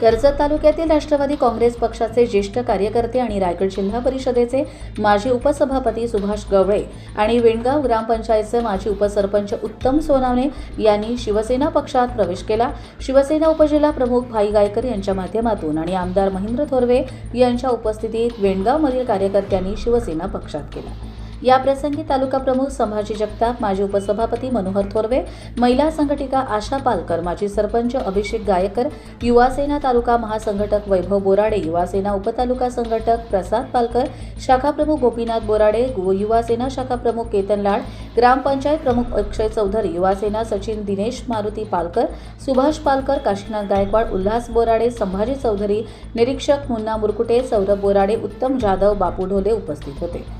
कर्जत तालुक्यातील राष्ट्रवादी काँग्रेस पक्षाचे ज्येष्ठ कार्यकर्ते आणि रायगड जिल्हा परिषदेचे माजी उपसभापती सुभाष गवळे आणि वेणगाव ग्रामपंचायतचे माजी उपसरपंच उत्तम सोनावणे यांनी शिवसेना पक्षात प्रवेश केला. शिवसेना उपजिल्हा प्रमुख भाई गायकर यांच्या माध्यमातून आणि आमदार महेंद्र थोरवे यांच्या उपस्थितीत वेणगावमधील कार्यकर्त्यांनी शिवसेना पक्षात केला. या प्रसंगी तालुका प्रमुख संभाजी जगताप माजी उपसभापती मनोहर थोरवे महिला संघटिका आशा पालकर माजी सरपंच अभिषेक गायकर युवासेना तालुका महासंघटक वैभव बोराडे युवासेना उपतालुका संघटक प्रसाद पालकर शाखा प्रमुख गोपीनाथ बोराडे गो- युवासेना शाखा प्रमुख केतन लाड ग्रामपंचायत प्रमुख अक्षय चौधरी युवासेना सचिन दिनेश मारुती पालकर सुभाष पालकर काशीनाथ गायकवाड उल्हास बोराडे संभाजी चौधरी निरीक्षक मुन्ना मुरकुटे सौरभ बोराडे उत्तम जाधव बापू ढोले उपस्थित होते.